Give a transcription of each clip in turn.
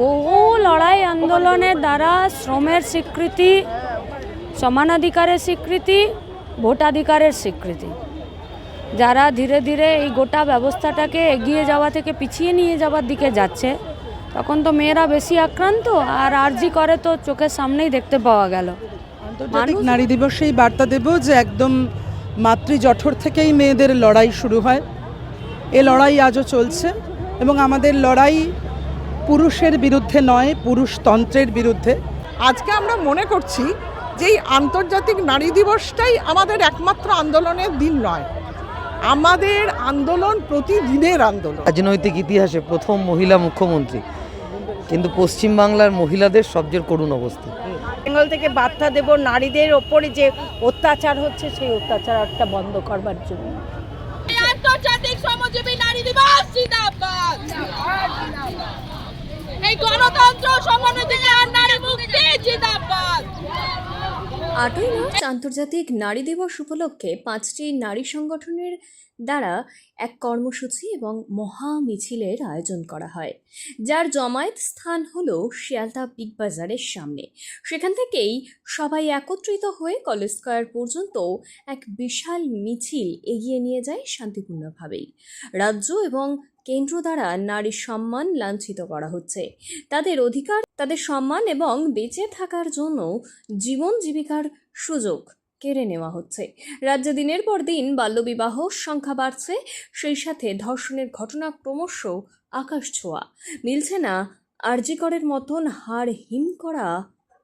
বহু লড়াই আন্দোলনের দ্বারা শ্রমের স্বীকৃতি সমানাধিকারের স্বীকৃতি ভোটাধিকারের স্বীকৃতি। যারা ধীরে ধীরে এই গোটা ব্যবস্থাটাকে এগিয়ে যাওয়া থেকে পিছিয়ে নিয়ে যাওয়ার দিকে যাচ্ছে তখন তো মেয়েরা বেশি আক্রান্ত আর আরজি করে তো চোখের সামনেই দেখতে পাওয়া গেল। আন্তর্জাতিক নারী দিবসেই বার্তা দেব যে একদম মাতৃ জঠর থেকেই মেয়েদের লড়াই শুরু হয়। এ লড়াই আজও চলছে এবং আমাদের লড়াই পুরুষের বিরুদ্ধে নয় পুরুষতন্ত্রের বিরুদ্ধে। আজকে আমরা মনে করছি যে এই আন্তর্জাতিক নারী দিবসটাই আমাদের একমাত্র আন্দোলনের দিন নয়। আমাদের আন্দোলন প্রতিদিনের আন্দোলন। রাজনৈতিক ইতিহাসে প্রথম মহিলা মুখ্যমন্ত্রী কিন্তু পশ্চিমবাংলার মহিলাদের সবচেয়ে করুণ অবস্থা। বেঙ্গল থেকে বার্তা দেব নারীদের ওপরে যে অত্যাচার হচ্ছে সেই অত্যাচারটা বন্ধ করবার জন্য। আন্তর্জাতিক শ্রমজীবী নারী দিবস জিন্দাবাদ এই গণতন্ত্র সমানাধিকার নারী মুক্তি জিন্দাবাদ আটই মার্চ আন্তর্জাতিক নারী দিবস উপলক্ষে পাঁচটি নারী সংগঠনের দ্বারা এক কর্মসূচি এবং মহা মিছিলের আয়োজন করা হয়। যার জমায়েত স্থান হল শিয়ালদা বিগ বাজারের সামনে। সেখান থেকেই সবাই একত্রিত হয়ে কলেজ স্কোয়ার পর্যন্ত এক বিশাল মিছিল এগিয়ে নিয়ে যায় শান্তিপূর্ণভাবেই। রাজ্য এবং কেন্দ্র দ্বারা নারীর সম্মান লাঞ্ছিত করা হচ্ছে। তাদের অধিকার, তাদের সম্মান এবং বেঁচে থাকার জন্য জীবন জীবিকার সুযোগ কেড়ে নেওয়া হচ্ছে। রাজ্যে দিনের পর দিন বাল্যবিবাহ সংখ্যা বাড়ছে, সেই সাথে ধর্ষণের ঘটনা ক্রমশ আকাশ ছোঁয়া। মিলছে না আরজিকরের মতন হাড় হিম করা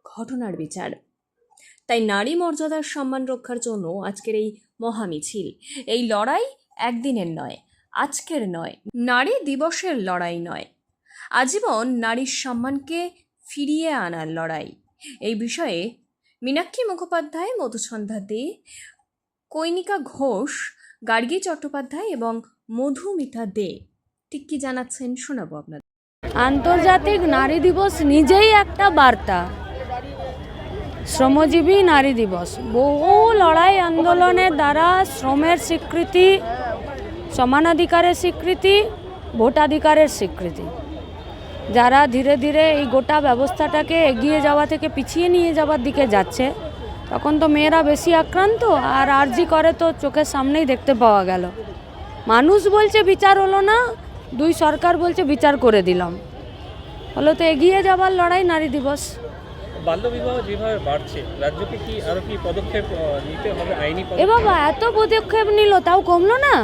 ঘটনার বিচার। তাই নারী মর্যাদার সম্মান রক্ষার জন্য আজকের এই মহামিছিল। এই লড়াই একদিনের নয় আজকের নয়, নারী দিবসের লড়াই নয়। আজীবন নারীর সম্মানকে ফিরিয়ে আনার লড়াই। এই বিষয়ে মীনাক্ষী মুখোপাধ্যায়, মধুসন্ধ্যা দে, কৈনিকা ঘোষ, গার্গী চট্টোপাধ্যায় এবং মধুমিতা দে। ঠিক কি জানাচ্ছেন? শোনাবো আপনাদের। আন্তর্জাতিক নারী দিবস নিজেই একটা বার্তা। শ্রমজীবী নারী দিবস। বহু লড়াই আন্দোলনের দ্বারা শ্রমের স্বীকৃতি সমানাধিকারের স্বীকৃতি ভোটাধিকারের স্বীকৃতি। যারা ধীরে ধীরে এই গোটা ব্যবস্থাটাকে এগিয়ে যাওয়া থেকে পিছিয়ে নিয়ে যাওয়ার দিকে যাচ্ছে তখন তো মেয়েরা বেশি আক্রান্ত আর আরজি করে তো চোখের সামনেই দেখতে পাওয়া গেল। মানুষ বলছে বিচার হলো না দুই সরকার বলছে বিচার করে দিলাম। হলো তো এগিয়ে যাওয়ার লড়াই নারী দিবস। বাল্যবিবাহ যেভাবে বাড়ছে রাজ্যকে কি আরও কি পদক্ষেপ নিতে হবে আইনি এ বাবা এত পদক্ষেপ নিল তাও কমলো না?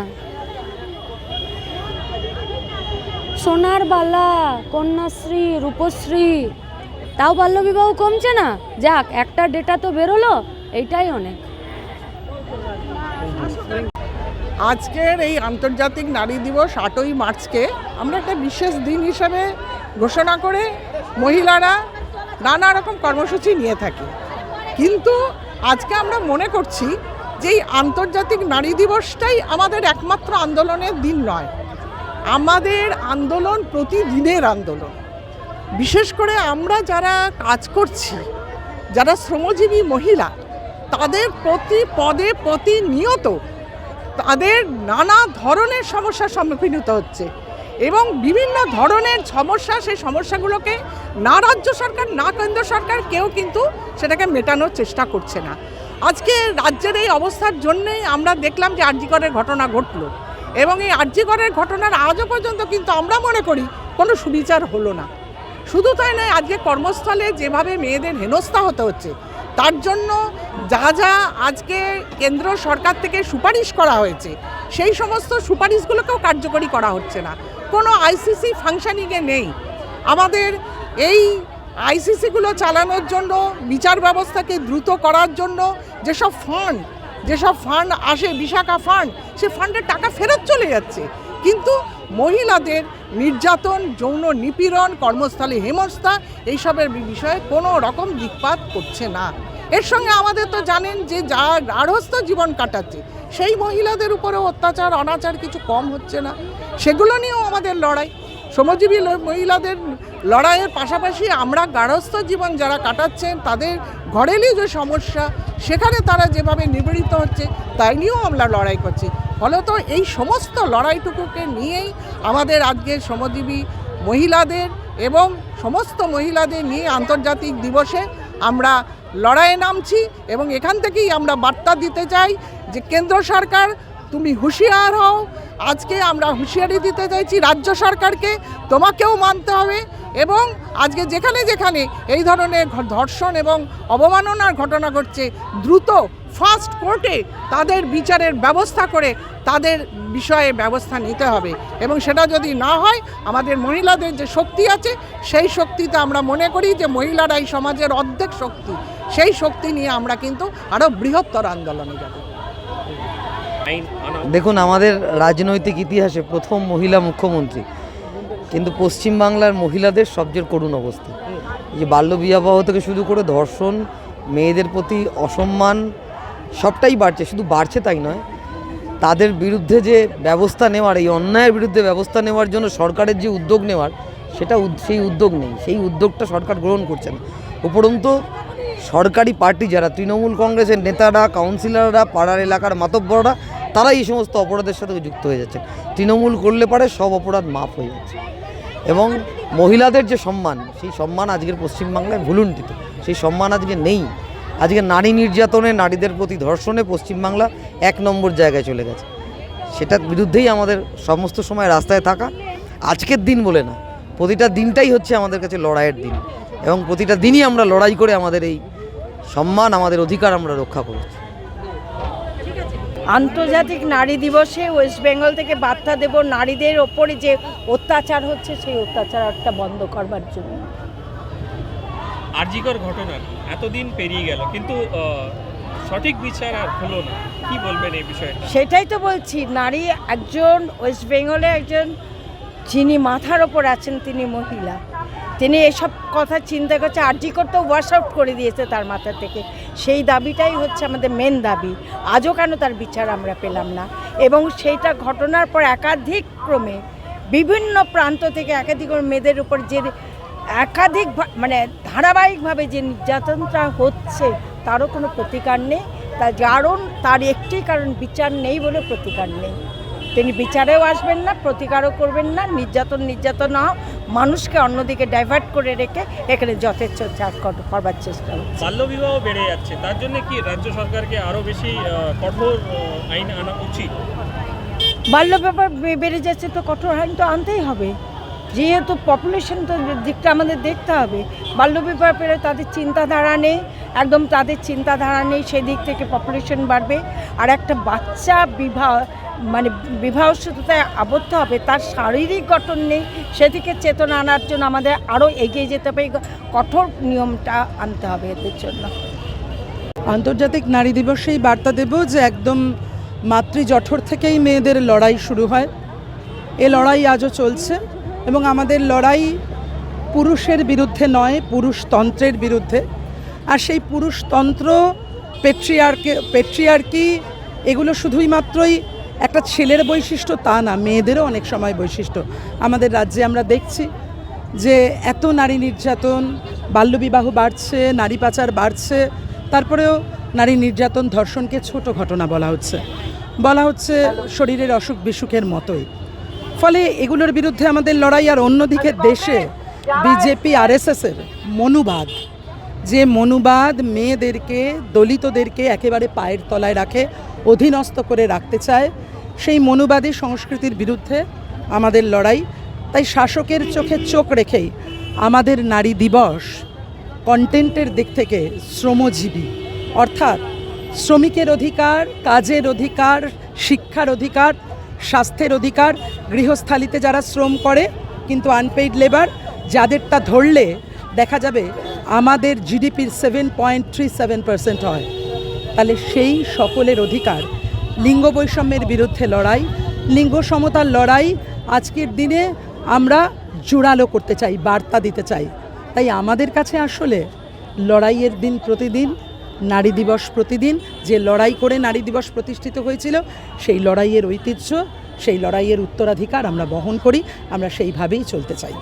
সোনার বালা, কন্যাশ্রী, রূপশ্রী। তাও বাল্যবিবাহ কমছে না? যাক, একটা ডেটা তো বেরোলো, এইটাই অনেক। আজকের এই আন্তর্জাতিক নারী দিবস আটই মার্চকে আমরা একটা বিশেষ দিন হিসাবে ঘোষণা করে মহিলারা নানা রকম কর্মসূচি নিয়ে থাকি। কিন্তু আজকে আমরা মনে করছি যে এই আন্তর্জাতিক নারী দিবসটাই আমাদের একমাত্র আন্দোলনের দিন নয়। আমাদের আন্দোলন প্রতিদিনের আন্দোলন। বিশেষ করে আমরা যারা কাজ করছি, যারা শ্রমজীবী মহিলা, তাদের প্রতি পদে প্রতিনিয়ত তাদের নানা ধরনের সমস্যার সম্মুখীন হতে হচ্ছে এবং বিভিন্ন ধরনের সমস্যা, সেই সমস্যাগুলোকে না রাজ্য সরকার, না কেন্দ্র সরকার কেউ কিন্তু সেটাকে মেটানোর চেষ্টা করছে না। আজকে রাজ্যের এই অবস্থার জন্যেই আমরা দেখলাম যে আর্যিকরের ঘটনা ঘটলো। এবং এই আর্যিকরের ঘটনার আজও পর্যন্ত কিন্তু আমরা মনে করি কোনো সুবিচার হলো না। শুধু তাই নয়, আজকে কর্মস্থলে যেভাবে মেয়েদের হেনস্থা হতে হচ্ছে, তার জন্য যা যা আজকে কেন্দ্র সরকার থেকে সুপারিশ করা হয়েছে, সেই সমস্ত সুপারিশগুলোকেও কার্যকরী করা হচ্ছে না। কোনো আইসিসি ফাংশনিংয়ে নেই। আমাদের এই আইসিসিগুলো চালানোর জন্য, বিচার ব্যবস্থাকে দ্রুত করার জন্য, যেসব ফান্ড যেসব ফান্ড আসে, বিশাখা ফান্ড সে ফান্ডের টাকা ফেরত চলে যাচ্ছে। কিন্তু মহিলাদের নির্যাতন, যৌন নিপীড়ন, কর্মস্থলে হেমস্তা এইসবের বিষয়ে কোনো রকম দিকপাত করছে না। এর সঙ্গে আমাদের তো জানেন যে যা গার্হস্থ জীবন কাটাচ্ছে, সেই মহিলাদের উপরেও অত্যাচার, অনাচার কিছু কম হচ্ছে না। সেগুলো নিয়েও আমাদের লড়াই। শ্রমজীবী মহিলাদের লড়াইয়ের পাশাপাশি আমরা গার্হস্থ জীবন যারা কাটাচ্ছেন, তাদের ঘরেরই যে সমস্যা, সেখানে তারা যেভাবে নিবেদিত হচ্ছে, তাই নিয়েও আমরা লড়াই করছি। ফলত এই সমস্ত লড়াইটুকুকে নিয়েই আমাদের আজকের শ্রমজীবী মহিলাদের এবং সমস্ত মহিলাদের নিয়ে আন্তর্জাতিক দিবসে আমরা লড়াইয়ে নামছি এবং এখান থেকেই আমরা বার্তা দিতে চাই যে কেন্দ্র সরকার, তুমি হুঁশিয়ার হও আজকে আমরা হুঁশিয়ারি দিতে চাইছি রাজ্য সরকারকে, তোমাকেও মানতে হবে এবং আজকে যেখানে যেখানে এই ধরনের ধর্ষণ এবং অবমাননার ঘটনা ঘটছে, দ্রুত ফার্স্ট কোর্টে তাদের বিচারের ব্যবস্থা করে তাদের বিষয়ে ব্যবস্থা নিতে হবে এবং সেটা যদি না হয়, আমাদের মহিলাদের যে শক্তি আছে, সেই শক্তিতে আমরা মনে করি যে মহিলারাই সমাজের অর্ধেক শক্তি। সেই শক্তি নিয়ে আমরা কিন্তু আরও বৃহত্তর আন্দোলনে যাব। দেখুন, আমাদের রাজনৈতিক ইতিহাসে প্রথম মহিলা মুখ্যমন্ত্রী। কিন্তু পশ্চিমবাংলার মহিলাদের সবচেয়ে করুণ অবস্থা। যে বাল্য বিবাহ থেকে শুরু করে ধর্ষণ, মেয়েদের প্রতি অসম্মান, সবটাই বাড়ছে, শুধু বাড়ছে তাই নয়, তাদের বিরুদ্ধে যে ব্যবস্থা নেওয়ার, এই অন্যায়ের বিরুদ্ধে ব্যবস্থা নেওয়ার জন্য সরকারের যে উদ্যোগ নেওয়ার, সেটা সেই উদ্যোগ নেই। সেই উদ্যোগটা সরকার গ্রহণ করছে না। উপরন্তু সরকারি পার্টি যারা, তৃণমূল কংগ্রেসের নেতারা, কাউন্সিলররা, পাড়ার এলাকার মাতব্বররা তারা এই সমস্ত অপরাধের সাথে যুক্ত হয়ে যাচ্ছে। তৃণমূল করলে পারে সব অপরাধ মাফ হয়ে যাচ্ছে। এবং মহিলাদের যে সম্মান, সেই সম্মান আজকের পশ্চিমবাংলায় ভুলুণ্ঠিত। সেই সম্মান আজকে নেই। আজকে নারী নির্যাতনে নারীদের প্রতি ধর্ষণে পশ্চিমবাংলা এক নম্বর জায়গায় চলে গেছে। সেটার বিরুদ্ধেই আমাদের সমস্ত সময় রাস্তায় থাকা। আজকের দিন বলে না, প্রতিটা দিনটাই হচ্ছে আমাদের কাছে লড়াইয়ের দিন। এবং প্রতিটা দিনই আমরা লড়াই করে আমাদের এই সম্মান আমাদের অধিকার আমরা রক্ষা করেছি আন্তর্জাতিক নারী দিবসে ওয়েস্ট বেঙ্গল থেকে বার্তা দেব নারীদের ওপরে যে অত্যাচার হচ্ছে সেই অত্যাচারটা বন্ধ করবার জন্য। আরজিকর ঘটনা এতদিন পেরিয়ে গেল কিন্তু সঠিক বিচার আর হলো না। কি বলবেন এই বিষয়টা? সেটাই তো বলছি নারী একজন ওয়েস্ট বেঙ্গলে একজন যিনি মাথার ওপর আছেন তিনি মহিলা। তিনি এসব কথা চিন্তা করছে আর্জি করতে ওয়াশ আউট করে দিয়েছে তার মাথা থেকে। সেই দাবিটাই হচ্ছে আমাদের মেন দাবি। আজও কেন তার বিচার আমরা পেলাম না? এবং সেইটা ঘটনার পর একাধিক ক্রমে বিভিন্ন প্রান্ত থেকে একাধিক মেয়েদের উপর যে একাধিক মানে ধারাবাহিকভাবে যে নির্যাতনটা হচ্ছে, তারও কোনো প্রতিকার নেই। তার কারণ, তার একটি কারণ, বিচার নেই বলে প্রতিকার নেই। তিনি বিচারেও আসবেন না, প্রতিকারও করবেন না, নির্যাতন নির্যাতন মানুষকে অন্যদিকে ডাইভার্ট করে রেখে এখানে যথেচ্ছ চাষ করবার চেষ্টা হচ্ছে। বাল্যবিবাহ বেড়ে যাচ্ছে তার জন্য কি রাজ্য সরকারকে আরও বেশি কঠোর আইন আনা উচিত? বাল্যবিবাহ বেড়ে যাচ্ছে তো কঠোর আইন তো আনতেই হবে। যেহেতু পপুলেশন তো দিকটা আমাদের দেখতে হবে। বাল্যবিবাহ পেরে তাদের চিন্তাধারা নেই একদম তাদের চিন্তাধারা নেই, সেদিক থেকে পপুলেশন বাড়বে। আর একটা বাচ্চা বিবাহ মানে বিবাহ শুধুতায় আবদ্ধ হবে, তার শারীরিক গঠন নেই, সেদিকে চেতনা আনার জন্য আমাদের আরও এগিয়ে যেতে হবে। কঠোর নিয়মটা আনতে হবে এদের জন্য। আন্তর্জাতিক নারী দিবসেই বার্তা দেব যে একদম মাতৃ জঠর থেকেই মেয়েদের লড়াই শুরু হয়। এ লড়াই আজও চলছে এবং আমাদের লড়াই পুরুষের বিরুদ্ধে নয়, পুরুষতন্ত্রের বিরুদ্ধে। আর সেই পুরুষতন্ত্র, পেট্রিয়ার্কে, পেট্রিয়ার্কি, এগুলো শুধুই মাত্রই একটা ছেলের বৈশিষ্ট্য তা না, মেয়েদেরও অনেক সময় বৈশিষ্ট্য। আমাদের রাজ্যে আমরা দেখছি যে এত নারী নির্যাতন, বাল্যবিবাহ বাড়ছে, নারী পাচার বাড়ছে, তারপরেও নারী নির্যাতন ধর্ষণকে ছোট ঘটনা বলা হচ্ছে। বলা হচ্ছে শরীরের অসুখ বিসুখের মতোই। ফলে এগুলোর বিরুদ্ধে আমাদের লড়াই আর অন্যদিকে দেশে বিজেপি, আরএসএসের মনুবাদ। যে মনুবাদ মেয়েদেরকে, দলিতদেরকে একেবারে পায়ের তলায় রাখে, অধীনস্থ করে রাখতে চায়, সেই মনুবাদী সংস্কৃতির বিরুদ্ধে আমাদের লড়াই। তাই শাসকের চোখে চোখ রেখেই আমাদের নারী দিবস কন্টেন্টের দিক থেকে শ্রমজীবী। অর্থাৎ শ্রমিকের অধিকার, কাজের অধিকার, শিক্ষার অধিকার, স্বাস্থ্যের অধিকার, গৃহস্থালিতে যারা শ্রম করে, কিন্তু আনপেইড লেবার যাদেরটা ধরলে দেখা যাবে আমাদের জিডিপির seven point three seven percent হয়। তাহলে সেই সকলের অধিকার, লিঙ্গ বৈষম্যের বিরুদ্ধে লড়াই, লিঙ্গ সমতার লড়াই আজকের দিনে আমরা জোরালো করতে চাই, বার্তা দিতে চাই। তাই আমাদের কাছে আসলে লড়াইয়ের দিন প্রতিদিন, নারী দিবস প্রতিদিন, যে লড়াই করে নারী দিবস প্রতিষ্ঠিত হয়েছিল, সেই লড়াইয়ের ঐতিহ্য, সেই লড়াইয়ের উত্তরাধিকার আমরা বহন করি, আমরা সেইভাবেই চলতে চাই।